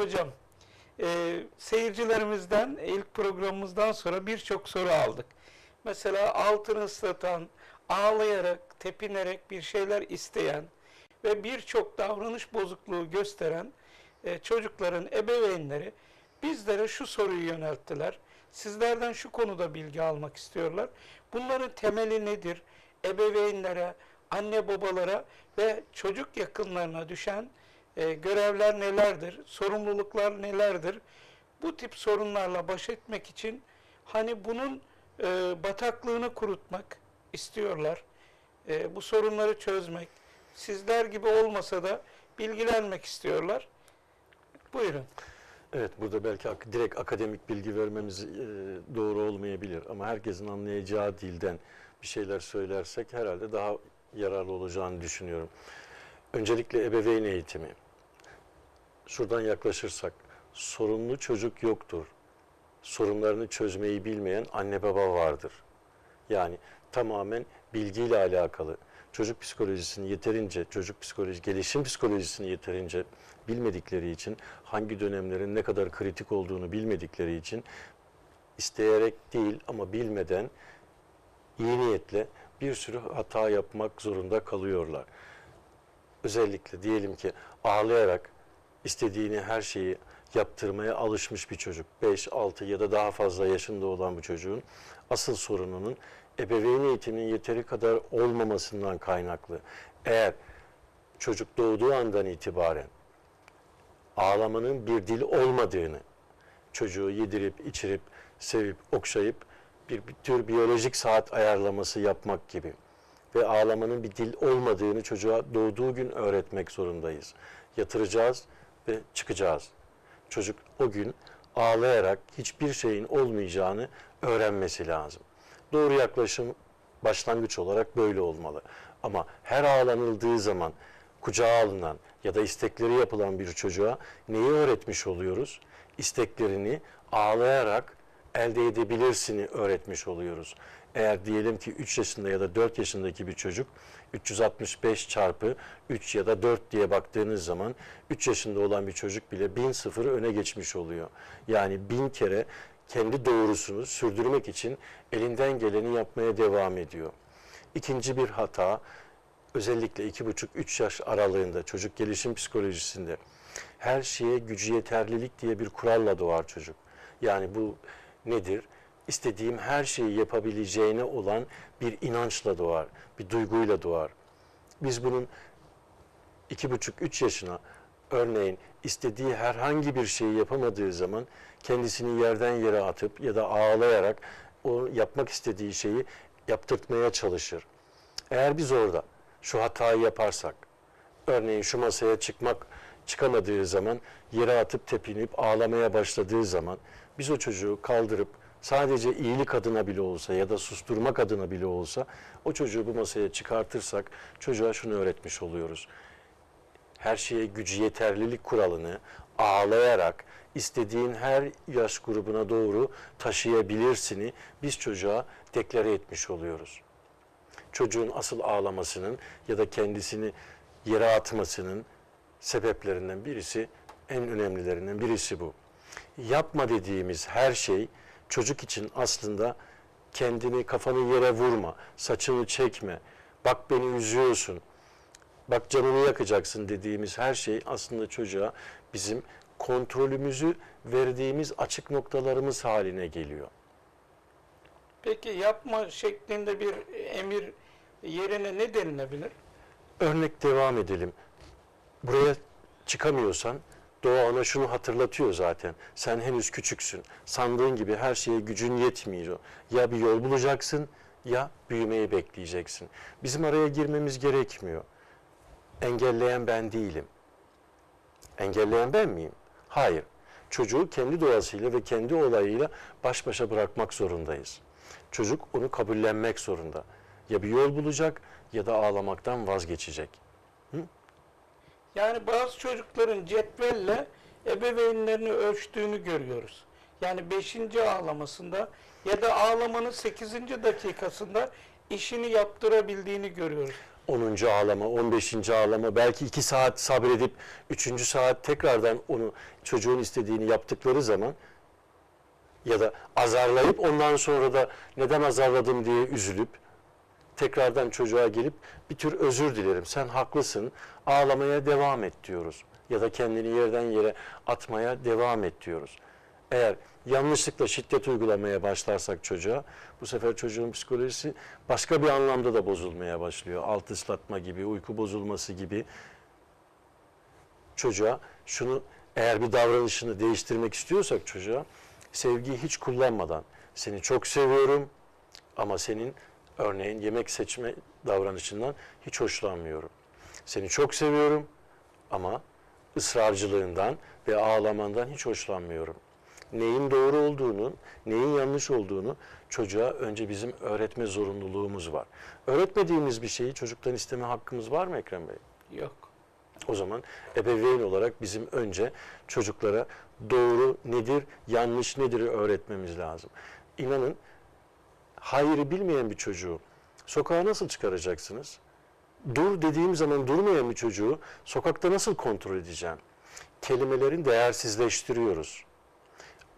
hocam, e, seyircilerimizden ilk programımızdan sonra birçok soru aldık. Mesela altını ıslatan, ağlayarak, tepinerek bir şeyler isteyen ve birçok davranış bozukluğu gösteren e, çocukların ebeveynleri bizlere şu soruyu yönelttiler. Sizlerden şu konuda bilgi almak istiyorlar. Bunların temeli nedir? Ebeveynlere, anne babalara ve çocuk yakınlarına düşen e, görevler nelerdir? Sorumluluklar nelerdir? Bu tip sorunlarla baş etmek için hani bunun e, bataklığını kurutmak istiyorlar. E, bu sorunları çözmek, sizler gibi olmasa da bilgilenmek istiyorlar. Buyurun. Evet burada belki direkt akademik bilgi vermemiz doğru olmayabilir ama herkesin anlayacağı dilden bir şeyler söylersek herhalde daha yararlı olacağını düşünüyorum. Öncelikle ebeveyn eğitimi. Şuradan yaklaşırsak sorunlu çocuk yoktur. Sorunlarını çözmeyi bilmeyen anne baba vardır. Yani tamamen bilgiyle alakalı. Çocuk psikolojisini yeterince, çocuk psikoloji, gelişim psikolojisini yeterince bilmedikleri için, hangi dönemlerin ne kadar kritik olduğunu bilmedikleri için isteyerek değil ama bilmeden iyi niyetle bir sürü hata yapmak zorunda kalıyorlar. Özellikle diyelim ki ağlayarak istediğini her şeyi yaptırmaya alışmış bir çocuk, 5, 6 ya da daha fazla yaşında olan bu çocuğun asıl sorununun ebeveyn eğitiminin yeteri kadar olmamasından kaynaklı. Eğer çocuk doğduğu andan itibaren ağlamanın bir dil olmadığını, çocuğu yedirip, içirip, sevip, okşayıp bir, bir tür biyolojik saat ayarlaması yapmak gibi ve ağlamanın bir dil olmadığını çocuğa doğduğu gün öğretmek zorundayız. Yatıracağız ve çıkacağız. Çocuk o gün ağlayarak hiçbir şeyin olmayacağını öğrenmesi lazım. Doğru yaklaşım başlangıç olarak böyle olmalı. Ama her ağlanıldığı zaman kucağa alınan ya da istekleri yapılan bir çocuğa neyi öğretmiş oluyoruz? İsteklerini ağlayarak elde edebilirsini öğretmiş oluyoruz. Eğer diyelim ki 3 yaşında ya da 4 yaşındaki bir çocuk 365 çarpı 3 ya da 4 diye baktığınız zaman 3 yaşında olan bir çocuk bile 1000 sıfırı öne geçmiş oluyor. Yani bin kere kendi doğrusunu sürdürmek için elinden geleni yapmaya devam ediyor. İkinci bir hata özellikle 2,5-3 yaş aralığında çocuk gelişim psikolojisinde her şeye gücü yeterlilik diye bir kuralla doğar çocuk. Yani bu nedir? İstediğim her şeyi yapabileceğine olan bir inançla doğar, bir duyguyla doğar. Biz bunun iki buçuk, üç yaşına örneğin istediği herhangi bir şeyi yapamadığı zaman kendisini yerden yere atıp ya da ağlayarak o yapmak istediği şeyi yaptırtmaya çalışır. Eğer biz orada şu hatayı yaparsak, örneğin şu masaya çıkmak çıkamadığı zaman yere atıp tepinip ağlamaya başladığı zaman biz o çocuğu kaldırıp sadece iyilik adına bile olsa ya da susturmak adına bile olsa o çocuğu bu masaya çıkartırsak çocuğa şunu öğretmiş oluyoruz. Her şeye gücü yeterlilik kuralını ağlayarak istediğin her yaş grubuna doğru taşıyabilirsini biz çocuğa deklare etmiş oluyoruz çocuğun asıl ağlamasının ya da kendisini yere atmasının sebeplerinden birisi, en önemlilerinden birisi bu. Yapma dediğimiz her şey çocuk için aslında kendini kafanı yere vurma, saçını çekme, bak beni üzüyorsun, bak canını yakacaksın dediğimiz her şey aslında çocuğa bizim kontrolümüzü verdiğimiz açık noktalarımız haline geliyor. Peki yapma şeklinde bir emir yerine ne denilebilir? Örnek devam edelim. Buraya çıkamıyorsan doğa ona şunu hatırlatıyor zaten. Sen henüz küçüksün. Sandığın gibi her şeye gücün yetmiyor. Ya bir yol bulacaksın ya büyümeyi bekleyeceksin. Bizim araya girmemiz gerekmiyor. Engelleyen ben değilim. Engelleyen ben miyim? Hayır. Çocuğu kendi doğasıyla ve kendi olayıyla baş başa bırakmak zorundayız. Çocuk onu kabullenmek zorunda. Ya bir yol bulacak ya da ağlamaktan vazgeçecek. Yani bazı çocukların cetvelle ebeveynlerini ölçtüğünü görüyoruz. Yani 5. ağlamasında ya da ağlamanın 8. dakikasında işini yaptırabildiğini görüyoruz. 10. ağlama, 15. ağlama, belki 2 saat sabredip 3. saat tekrardan onu çocuğun istediğini yaptıkları zaman ya da azarlayıp ondan sonra da neden azarladım diye üzülüp tekrardan çocuğa gelip bir tür özür dilerim sen haklısın ağlamaya devam et diyoruz. Ya da kendini yerden yere atmaya devam et diyoruz. Eğer yanlışlıkla şiddet uygulamaya başlarsak çocuğa bu sefer çocuğun psikolojisi başka bir anlamda da bozulmaya başlıyor. Alt ıslatma gibi, uyku bozulması gibi çocuğa şunu eğer bir davranışını değiştirmek istiyorsak çocuğa sevgiyi hiç kullanmadan seni çok seviyorum ama senin örneğin yemek seçme davranışından hiç hoşlanmıyorum. Seni çok seviyorum ama ısrarcılığından ve ağlamandan hiç hoşlanmıyorum. Neyin doğru olduğunu, neyin yanlış olduğunu çocuğa önce bizim öğretme zorunluluğumuz var. Öğretmediğimiz bir şeyi çocuktan isteme hakkımız var mı Ekrem Bey? Yok. O zaman ebeveyn olarak bizim önce çocuklara doğru nedir, yanlış nedir öğretmemiz lazım. İnanın hayırı bilmeyen bir çocuğu sokağa nasıl çıkaracaksınız? Dur dediğim zaman durmayan bir çocuğu sokakta nasıl kontrol edeceğim? Kelimelerin değersizleştiriyoruz.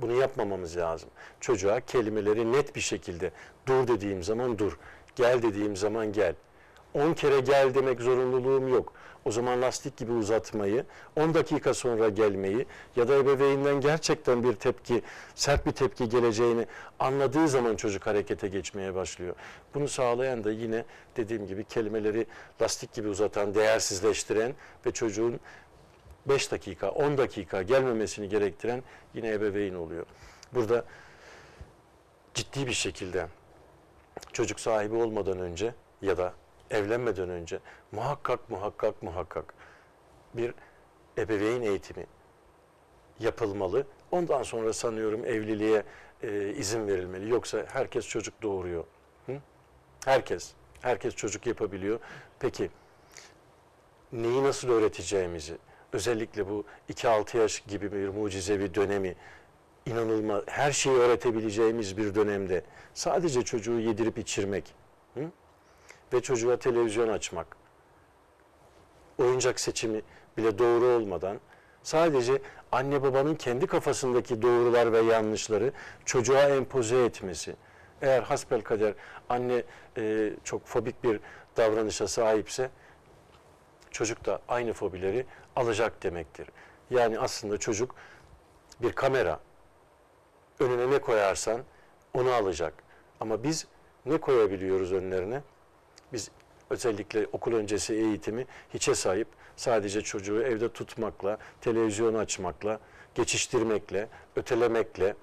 Bunu yapmamamız lazım. Çocuğa kelimeleri net bir şekilde dur dediğim zaman dur, gel dediğim zaman gel. 10 kere gel demek zorunluluğum yok. O zaman lastik gibi uzatmayı, 10 dakika sonra gelmeyi ya da ebeveyninden gerçekten bir tepki, sert bir tepki geleceğini anladığı zaman çocuk harekete geçmeye başlıyor. Bunu sağlayan da yine dediğim gibi kelimeleri lastik gibi uzatan, değersizleştiren ve çocuğun 5 dakika, 10 dakika gelmemesini gerektiren yine ebeveyn oluyor. Burada ciddi bir şekilde çocuk sahibi olmadan önce ya da evlenmeden önce muhakkak muhakkak muhakkak bir ebeveyn eğitimi yapılmalı. Ondan sonra sanıyorum evliliğe e, izin verilmeli. Yoksa herkes çocuk doğuruyor. Hı? Herkes. Herkes çocuk yapabiliyor. Peki neyi nasıl öğreteceğimizi, özellikle bu 2-6 yaş gibi bir mucizevi dönemi inanılmaz, her şeyi öğretebileceğimiz bir dönemde sadece çocuğu yedirip içirmek hı? Ve çocuğa televizyon açmak, oyuncak seçimi bile doğru olmadan sadece anne babanın kendi kafasındaki doğrular ve yanlışları çocuğa empoze etmesi. Eğer hasbelkader anne e, çok fobik bir davranışa sahipse çocuk da aynı fobileri alacak demektir. Yani aslında çocuk bir kamera önüne ne koyarsan onu alacak. Ama biz ne koyabiliyoruz önlerine? Biz özellikle okul öncesi eğitimi hiçe sahip sadece çocuğu evde tutmakla, televizyon açmakla, geçiştirmekle, ötelemekle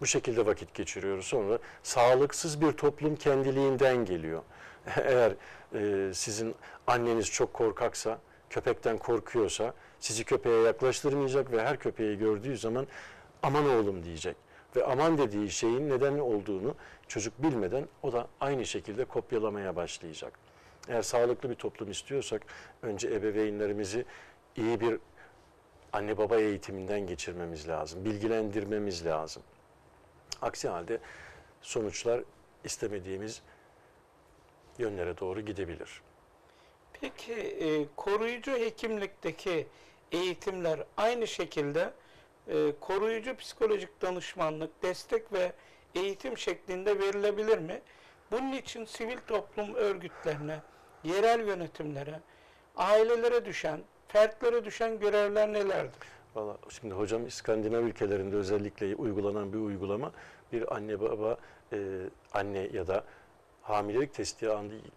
bu şekilde vakit geçiriyoruz. Sonra sağlıksız bir toplum kendiliğinden geliyor. Eğer e, sizin anneniz çok korkaksa, köpekten korkuyorsa sizi köpeğe yaklaştırmayacak ve her köpeği gördüğü zaman aman oğlum diyecek. Ve aman dediği şeyin neden olduğunu çocuk bilmeden o da aynı şekilde kopyalamaya başlayacak. Eğer sağlıklı bir toplum istiyorsak önce ebeveynlerimizi iyi bir anne baba eğitiminden geçirmemiz lazım. Bilgilendirmemiz lazım. Aksi halde sonuçlar istemediğimiz yönlere doğru gidebilir. Peki e, koruyucu hekimlikteki eğitimler aynı şekilde e, koruyucu psikolojik danışmanlık, destek ve eğitim şeklinde verilebilir mi? Bunun için sivil toplum örgütlerine, yerel yönetimlere, ailelere düşen, fertlere düşen görevler nelerdir? Valla şimdi hocam İskandinav ülkelerinde özellikle uygulanan bir uygulama bir anne baba e, anne ya da hamilelik testi,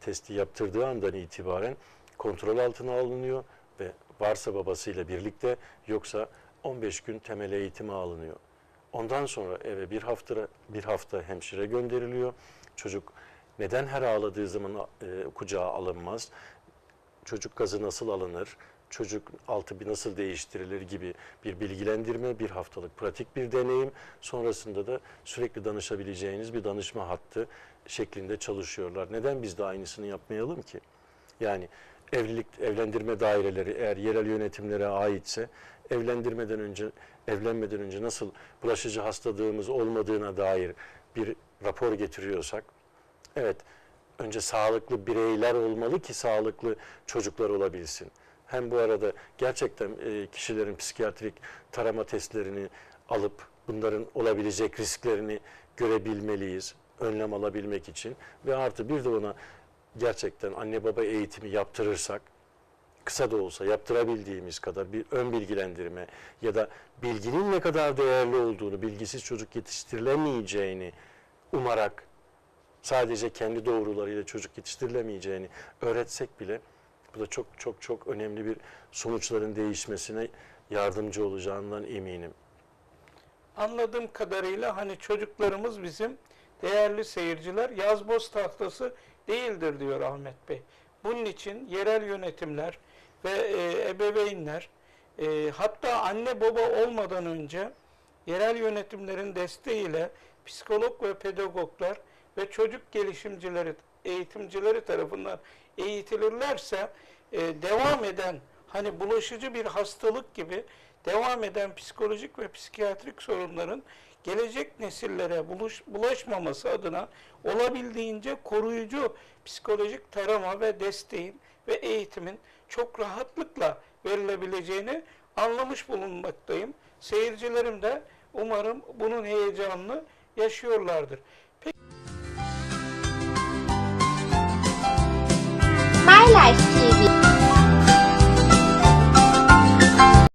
testi yaptırdığı andan itibaren kontrol altına alınıyor ve varsa babasıyla birlikte yoksa 15 gün temel eğitime alınıyor. Ondan sonra eve bir hafta bir hafta hemşire gönderiliyor. Çocuk neden her ağladığı zaman e, kucağa alınmaz? çocuk gazı nasıl alınır, çocuk altı bir nasıl değiştirilir gibi bir bilgilendirme, bir haftalık pratik bir deneyim. Sonrasında da sürekli danışabileceğiniz bir danışma hattı şeklinde çalışıyorlar. Neden biz de aynısını yapmayalım ki? Yani evlilik, evlendirme daireleri eğer yerel yönetimlere aitse evlendirmeden önce, evlenmeden önce nasıl bulaşıcı hastalığımız olmadığına dair bir rapor getiriyorsak, evet önce sağlıklı bireyler olmalı ki sağlıklı çocuklar olabilsin. Hem bu arada gerçekten e, kişilerin psikiyatrik tarama testlerini alıp bunların olabilecek risklerini görebilmeliyiz önlem alabilmek için ve artı bir de ona gerçekten anne baba eğitimi yaptırırsak kısa da olsa yaptırabildiğimiz kadar bir ön bilgilendirme ya da bilginin ne kadar değerli olduğunu, bilgisiz çocuk yetiştirilemeyeceğini umarak sadece kendi doğrularıyla çocuk yetiştirilemeyeceğini öğretsek bile bu da çok çok çok önemli bir sonuçların değişmesine yardımcı olacağından eminim. Anladığım kadarıyla hani çocuklarımız bizim değerli seyirciler yazboz tahtası değildir diyor Ahmet Bey. Bunun için yerel yönetimler ve e, ebeveynler e, hatta anne baba olmadan önce yerel yönetimlerin desteğiyle psikolog ve pedagoglar ve çocuk gelişimcileri, eğitimcileri tarafından eğitilirlerse e, devam eden hani bulaşıcı bir hastalık gibi devam eden psikolojik ve psikiyatrik sorunların gelecek nesillere buluş, bulaşmaması adına olabildiğince koruyucu psikolojik tarama ve desteğin ve eğitimin çok rahatlıkla verilebileceğini anlamış bulunmaktayım. Seyircilerim de umarım bunun heyecanını yaşıyorlardır. My Life TV